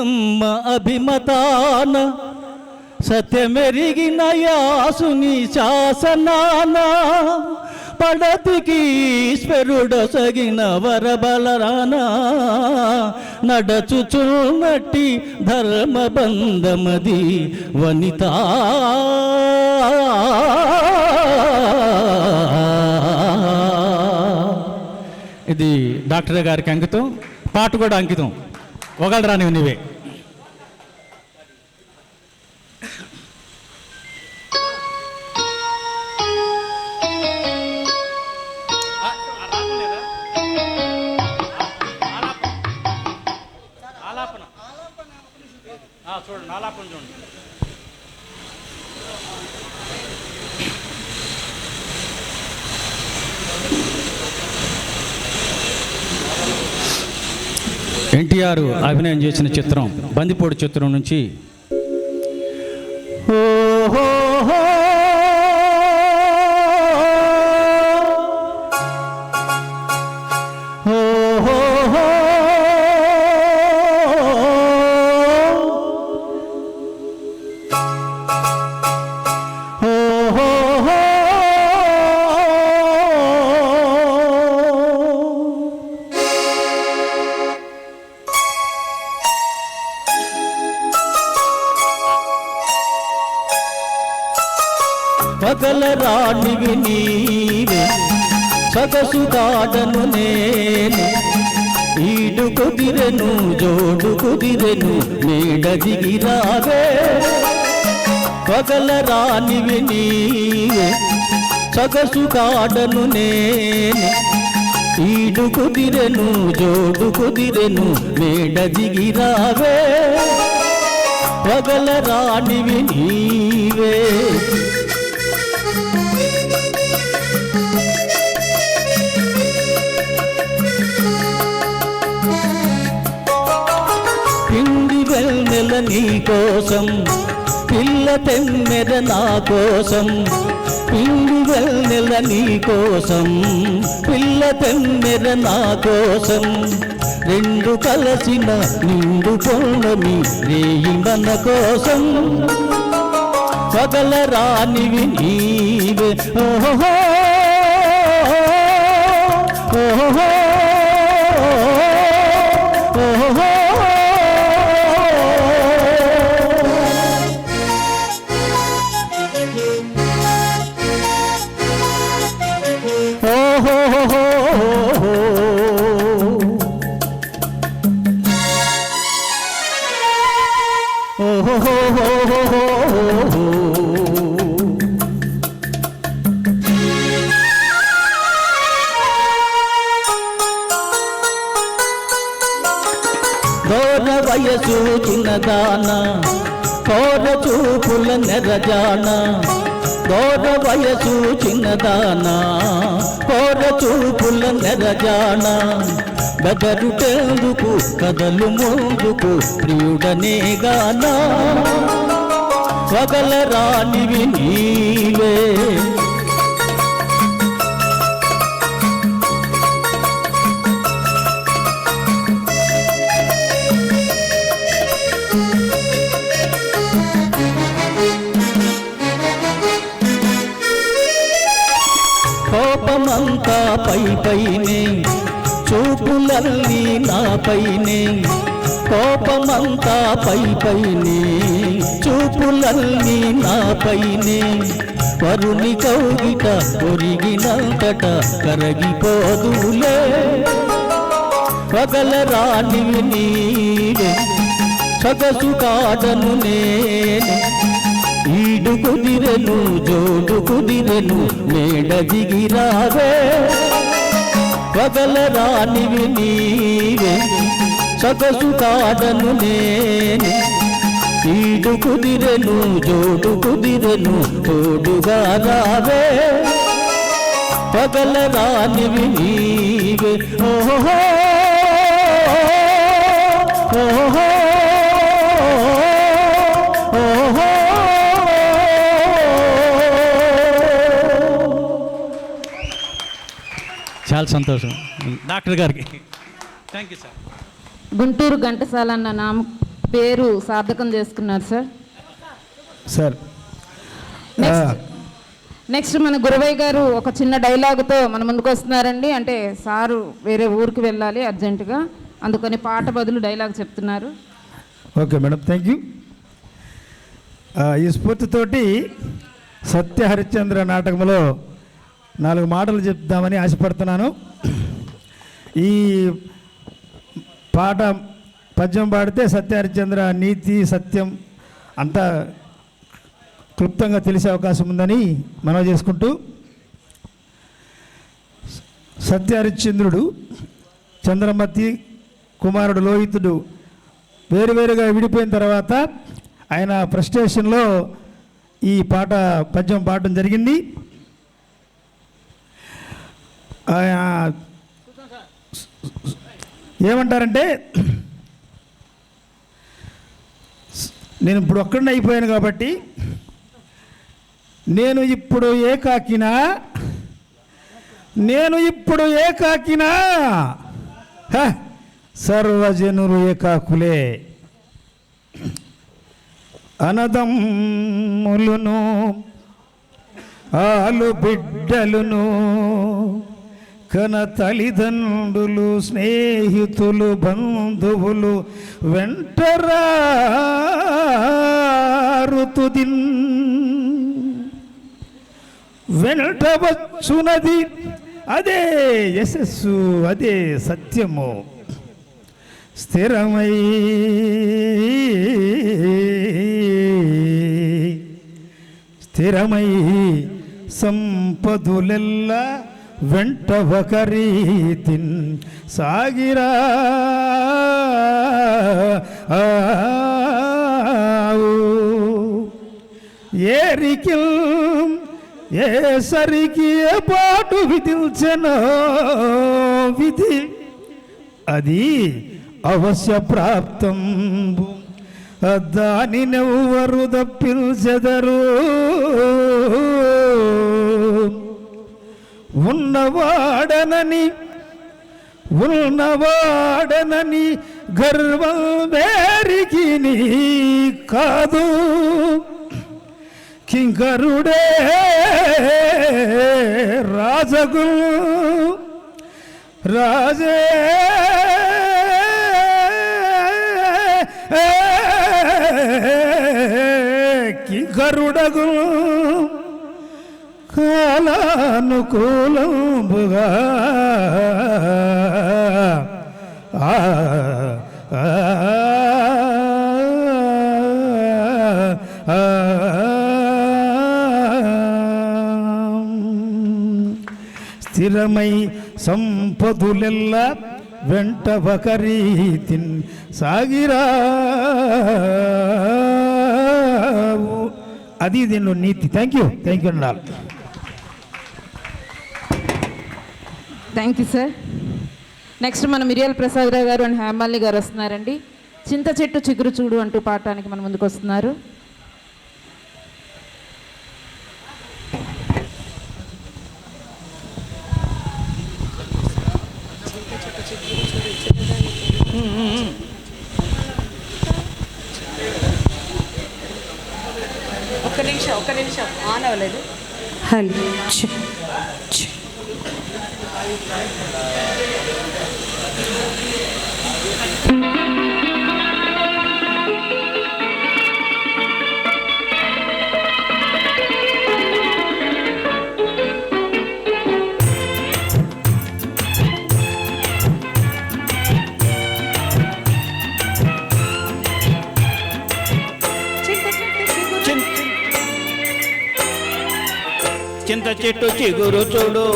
అమ్మ అభిమతాన సత్యమెరిగిన యాసుని శాసనాన పడతికి ఈశ్వరుడొసగిన వరబలరాన నడచుచున్నట్టి ధర్మబంధమది వనిత. ఇది డాక్టర్ గారికి అంకితం పాట కూడా అంకితం. ఒకళ్ళు రానివి నీవే. ఎన్టీఆర్ అభినయం చేసిన చిత్రం బందిపోడు చిత్రం నుంచి. పగల రాణివి నీవే సగసు దాడను నేను. ఈడు కుదిరెను జోడు కుదిరెను మేడ దిగిరావే పగల రాణివి నీవే సగసు దాడను నేను. ఈడు కుదిరెను జోడు కుదిరెను మేడ దిగిరావే పగల రాణివి నీవే. నీకోసం పిల్ల తెమ్మెర నా కోసం పిండి వెన్నెల నీకోసం పిల్ల తెమ్మెర నా కోసం. రెండు కలసిన నిండు పొన్నమి రేయి మన కోసం. పగల రానివి నీవే. ఓహో ఓహో ఓహో వయసు చిన్నదాన కోర చూపుల నెరజాన దోర వయసు చిన్నదాన కోర చూపుల నెరజాన. బెదరుటేందుకు కదలు ముందుకు ప్రియుడనే గానా. పగల రాణివి నీవే నాపైనే చూపులన్నీ నాపైనే కోపమంతా పై పైనే చూపులన్నీ నాపైనే వరుని కౌగిట ఒరిగినంతట కరగిపోదులే పగల రాణివి నీవే సగసు కాదను నేను. ఈడు కుదిరెను జోడు కుదిరెను మేడ దిగిరావే. పగల రానివి నీవే సగసు కాదను నేను. ఈడు కుదిరెను జోడు కుదిరెను తోడుగా రావే. పగల రానివి నీవే ఓహో ఓహో చాలా సంతోషం. డాక్టర్ గారికి. Thank you sir Guntur Ghantasala అన్న నామ పేరు సార్థకం చేసుకున్నారు సార్ సార్ నెక్స్ట్ నెక్స్ట్ మన గురవయ్య గారు ఒక చిన్న డైలాగుతో మన ముందుకు వస్తున్నారండి. అంటే సారు వేరే ఊరికి వెళ్ళాలి అర్జెంటుగా అందుకని పాట బదులు డైలాగ్ చెప్తున్నారు. ఓకే మేడం థ్యాంక్ యూ ఈ స్ఫూర్తితోటి సత్య హరిశ్చంద్ర నాటకంలో నాలుగు మాటలు చెప్దామని ఆశపడుతున్నాను. ఈ పాట పద్యం పాడితే సత్య హరిశ్చంద్ర నీతి సత్యం అంతా క్లుప్తంగా తెలిసే అవకాశం ఉందని మనవి చేసుకుంటూ సత్య హరిశ్చంద్రుడు చంద్రమతి కుమారుడు లోహితుడు వేరువేరుగా విడిపోయిన తర్వాత ఆయన ఫ్రస్ట్రేషన్లో ఈ పాట పద్యం పాడటం జరిగింది. ఏమంటారంటే నేను ఇప్పుడు ఒక్కడిని అయిపోయాను కాబట్టి నేను ఇప్పుడు ఏకాకినా నేను ఇప్పుడు ఏ కాకినా సర్వజనులు ఏకాకులే. అనదమ్ములును ఆలు బిడ్డలును కన తల్లిదండ్రులు స్నేహితులు బంధువులు వెంటరారుతుదిన్. వెంట వచ్చునది అదే యశస్సు అదే సత్యము. స్థిరమై స్థిరమై సంపదులెల్ల వెంట ఒకరీతిన్ సాగిరా. ఏరికి ఏ సరికి ఏ పాటు విధించనో విధి. అది అవశ్య ప్రాప్తం దాని నెవ్వరు తప్పించెదరు ఉన్నవాడనని ఉన్నవాడనని గర్వం వేరికి కాదు. కింకరుడే రాజగు రాజే కింకరుడగు కాలానుకూలంబుగా స్థిరమై సంపదులెల్ల వెంట ఒకరీతిన్ సాగిరా అది దీనిలో నీతి థ్యాంక్ యూ థ్యాంక్ యూ అన్నారు థ్యాంక్ యూ సార్ నెక్స్ట్ మన మిరియాల ప్రసాదరావు గారు అండ్ హేమాలి గారు వస్తున్నారండి. చింత చెట్టు చిగురు చూడు అంటూ పాడటానికి మన ముందుకు వస్తున్నారు. ఒక్క నిమిషం ఒక్క నిమిషం. ఆన్ అవ్వలేదు. హలో. చింత చెట్టు చిగురు చూడు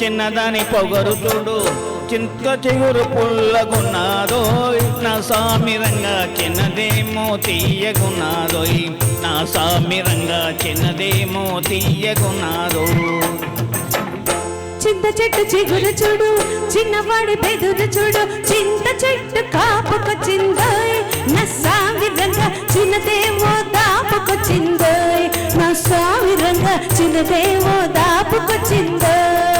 చిన్నదాని పొగరు చూడు చింత చిగురు పుల్లగున్నాదో నా సామిరంగా చిన్నదేమో తీయగున్నాదోయ్ నా సామిరంగా చిన్నదేమో తీయగున్నాదో. చింత చెట్టు చిగురు చూడు చిన్నవాడి బెదురు చూడు. చింత చెట్టు కాపుకొచ్చిందోయ్ నా సామిరంగా చిన్నదేమో దాపుకొచ్చిందోయ్ నా సామిరంగా చిన్నదేమో దాపుకొచ్చిందోయ్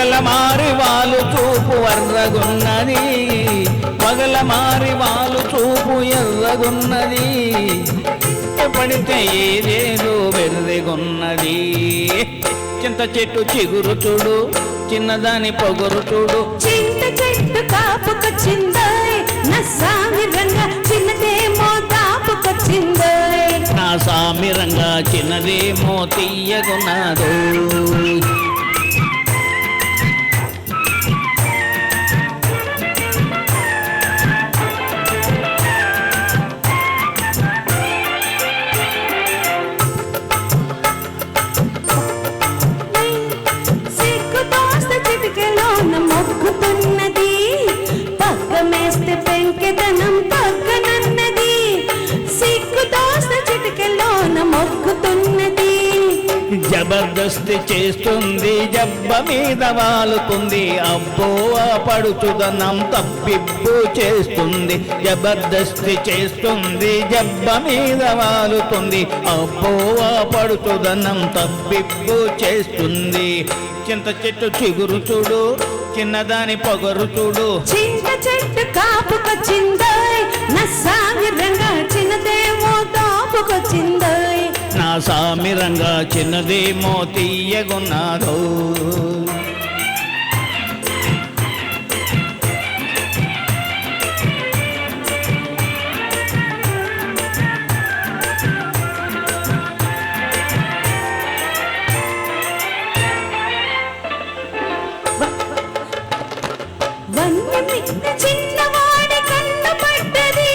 పగల మారి వాళ్ళు చూపు వర్రగున్నది పగల మారి వాళ్ళు చూపు ఎర్రగున్నది. పడితే ఏదేదో వెర్రెగున్నది. చింత చెట్టు చిగురు చూడు చిన్నదాని పొగరు చూడు. చింత చెట్టు కాపుకొచ్చిందోయ్ నా సామి రంగ చిన్నదేమో దాపుకొచ్చిందోయ్ నా సామిరంగా చిన్నదేమో తీయగున్నదో. జబర్దస్తి చేస్తుంది జబ్బ మీద వాలుతుంది. అబ్బో పడుచుదనం తప్పిప్పు చేస్తుంది. జబర్దస్తి చేస్తుంది జబ్బ మీద వాలుతుంది. అబ్బో పడుచుదనం తప్పిప్పు చేస్తుంది. చింత చెట్టు చిగురు చూడు చిన్నదాని పొగరు చూడు. చింత చెట్టు కాపుకొచ్చిందోయ్ నా సామి రంగ చిన్నదేమో దాపుకొచ్చిందోయ్ నా సామిరంగా చిన్నదేమో తీయగున్నాదో చిన్నవాడి కన్ను పడ్డది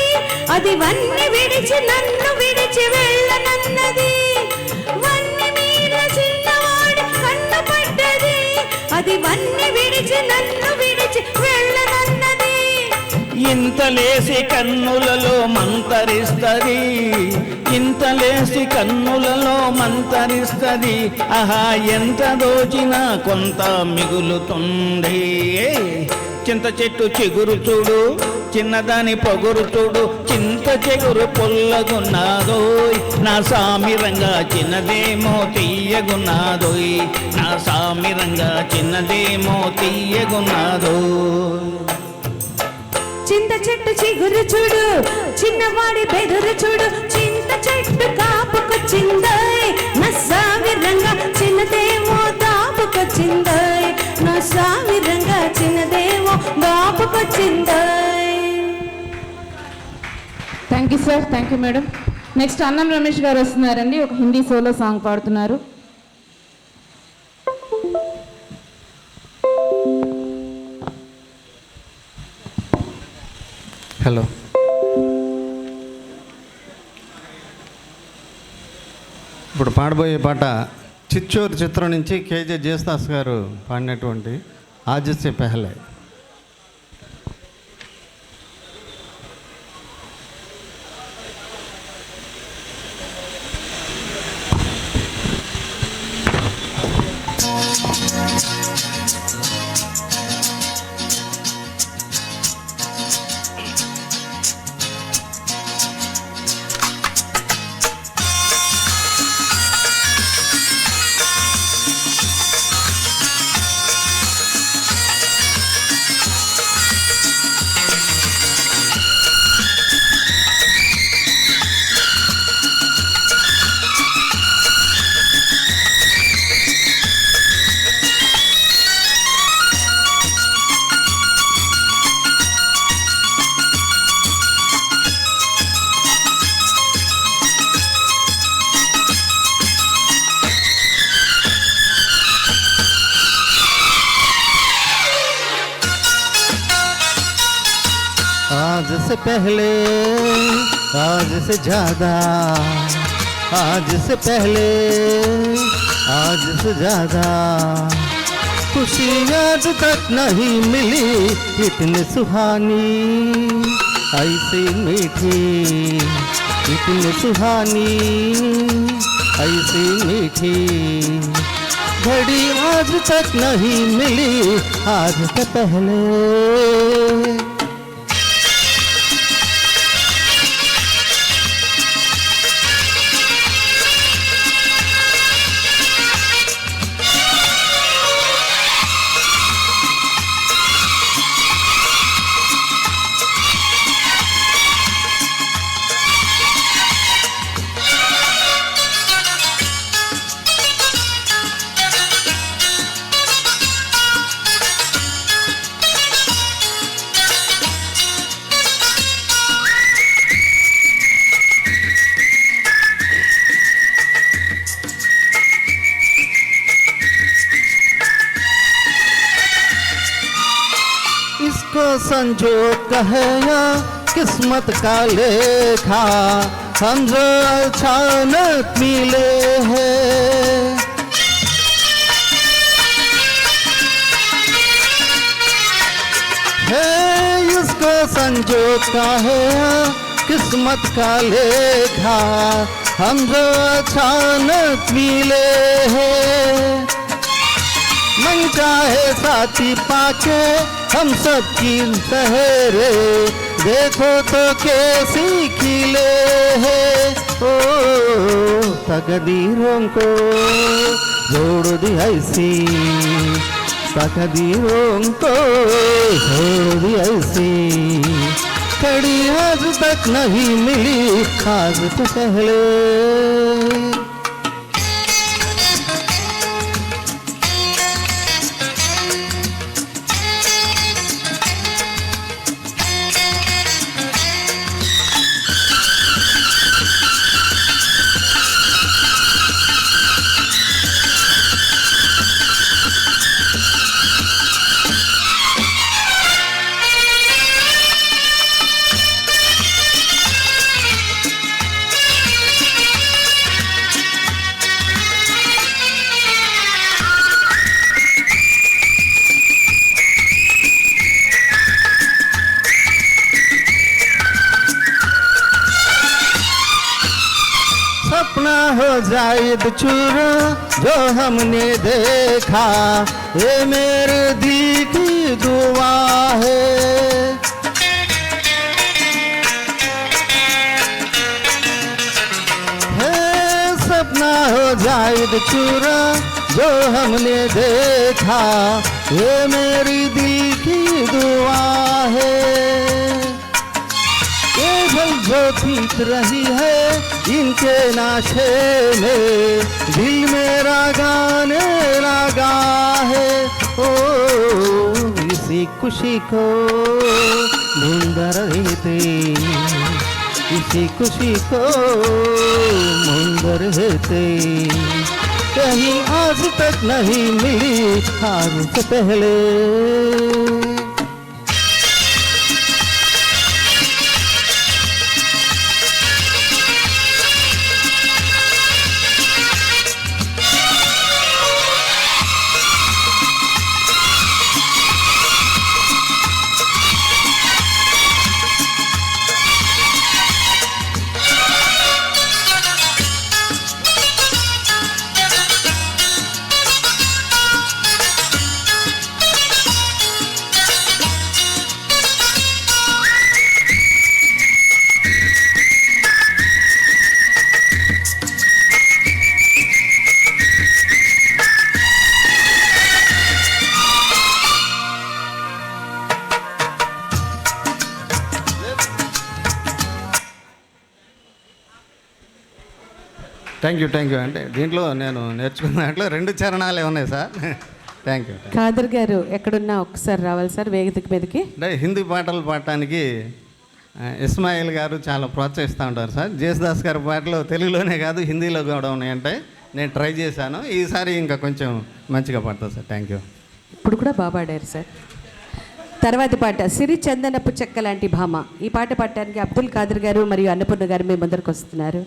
అది వన్నె విడిచి నన్ను ఇంతలేసి కన్నులలో మంతరిస్తది. ఇంతలేసి కన్నులలో మంతరిస్తది. ఆహా ఎంత దోచినా కొంత మిగులుతుంది చింత చెట్టు చిగురు చూడు చిన్నదాని పొగురు చూడు చింత చెగురు పొల్లగున్నాదోయ్. నా సామిరంగా చిన్నదేమో తీయగున్నాదోయ్. నా సామిరంగా చిన్నదేమో తీయగున్నాదోయ్. చింత చెట్టు చిగురు చూడు చిన్నవాడి బెదురు చూడు. చింత చెట్టు కాపుకొచ్చిందోయ్ నా సామి రంగ చిన్నదేమో దాపుకొచ్చిందోయ్ నా సామి రంగ చిన్నదేమో దాపుకొచ్చిందోయ్ thank you sir thank you madam next Annam Ramesh గారు వస్తున్నారండి. ఒక హిందీ సోలో సాంగ్ పాడుతున్నారు. హలో. ఇప్పుడు పాడబోయే పాట చిచ్చూరు చిత్రం నుంచి కేజే జేస్తాస్ గారు పాడినటువంటి ఆజస్య పెహలే. ज़्यादा। आज से पहले, आज से ज़्यादा। खुशी आज तक नहीं मिली, इतनी सुहानी, ऐसी मीठी, इतनी सुहानी, ऐसी मीठी। घड़ी आज तक नहीं मिली, आज से पहले। इसको संजोग कहे या किस्मत का लेखा जो अचानक मिले हैं। है इसको संजोग का है किस्मत का लेखा, हम जो अचानक मिले हैं। मन चाहे साथी पाके हम सब की ठहरे देखो तो कैसी खिले हैं। ओ, तकदीरों को जोड़ दी ऐसी, तकदीरों को जोड़ दी ऐसी। कड़ी आज तक नहीं मिली आज से पहले। सपना हो जाए चूरा जो हमने देखा, ये मेरे दी की दुआ है। है सपना हो जाए चूरा जो हमने देखा, ये मेरी दिल की दुआ है। केवल जो पीत रही है इनके नाशे में दिल मेरा गाने लगा है। ओ, इसी खुशी को ढूंढ रहे थे। इसी खुशी को ढूंढ रहे थे। कहीं आज तक नहीं मिली आज से पहले। థ్యాంక్ యూ థ్యాంక్ యూ అంటే దీంట్లో నేను నేర్చుకున్న దాంట్లో రెండు చరణాలే ఉన్నాయి సార్. థ్యాంక్ యూ ఖాదర్ గారు ఎక్కడున్నా ఒకసారి రావాలి సార్ వేదిక మీదకి. అంటే హిందీ పాటలు పాడటానికి ఇస్మాయిల్ గారు చాలా ప్రోత్సహిస్తూ ఉంటారు సార్. జేసుదాస్ గారి పాటలు తెలుగులోనే కాదు హిందీలో కూడా ఉన్నాయంటే నేను ట్రై చేశాను. ఈసారి ఇంకా కొంచెం మంచిగా పాడతాను సార్. థ్యాంక్ యూ ఇప్పుడు కూడా బాగా పాడారు సార్. తర్వాతి పాట సిరి చందనపు చెక్క లాంటి భామ. ఈ పాట పాడటానికి అబ్దుల్ ఖాదర్ గారు మరియు అన్నపూర్ణ గారు మీ ముందరకు వస్తున్నారు.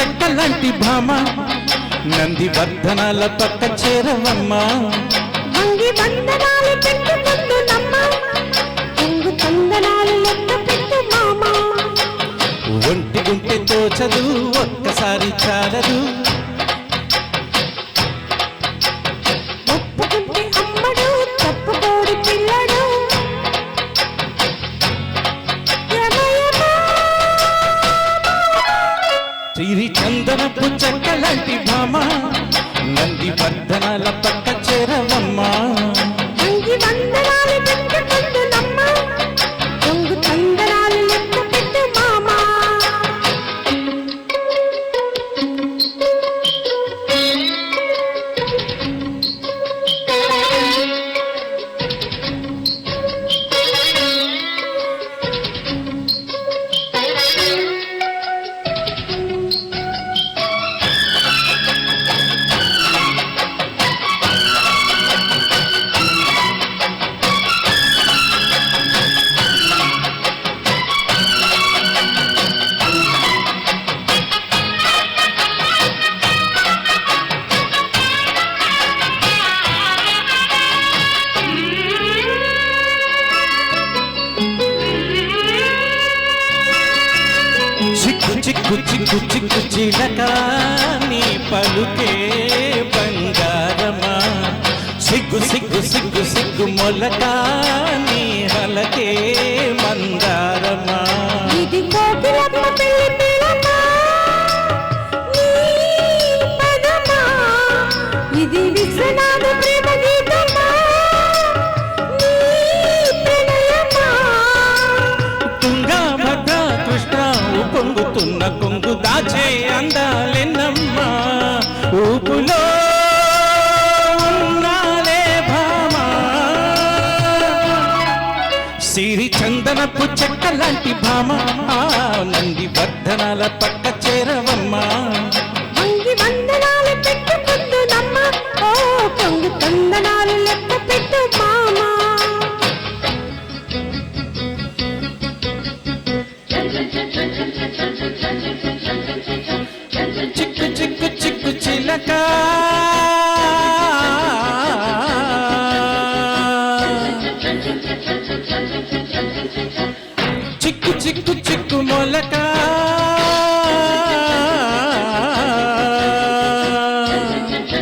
చందనపు చెక్క లాంటి భామ. నంది వర్ధనాల పక్క చేరవమ్మ. వంగి వందనాలు పెట్టుకుందు నమ్మ. పొంగు తందనాలు లెక్క పెట్టు మామ. ఒంటి గుంటె తోచదు ఒక్కసారి చాలదు. மகத்தாய் చందనపు చెట్ట లాంటి భామ. నంది వర్ధనాల పక్క చేరవమ్మా.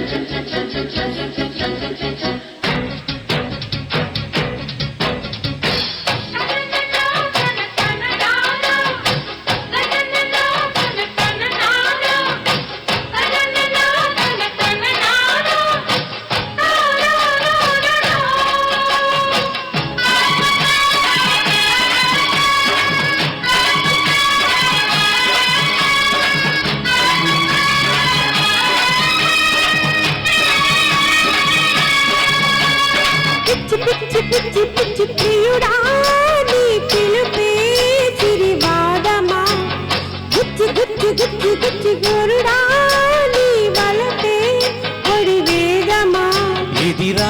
cha cha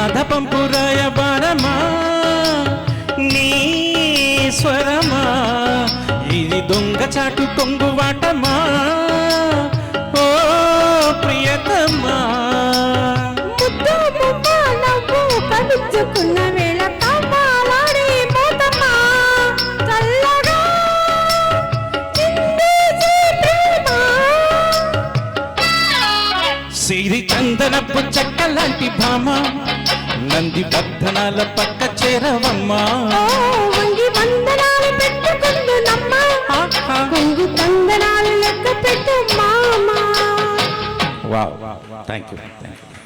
ఇది రాధ పంపురాయ బారమా నీ స్వరమా? ఇది దొంగ చాటు కొంగు వాటమా? ఓ ప్రియతమా? కలుచుకున్న వేళ సిరి చందనపు చెక్క లాంటి భామ. నంది వర్ధనాల పక్క చేరవమ్మా ఓ వంగి వందనాలు పెట్టుకుందు నమ్మ కొంగు తందనాలు లెక్క పెట్టు మామా wow thank you thank you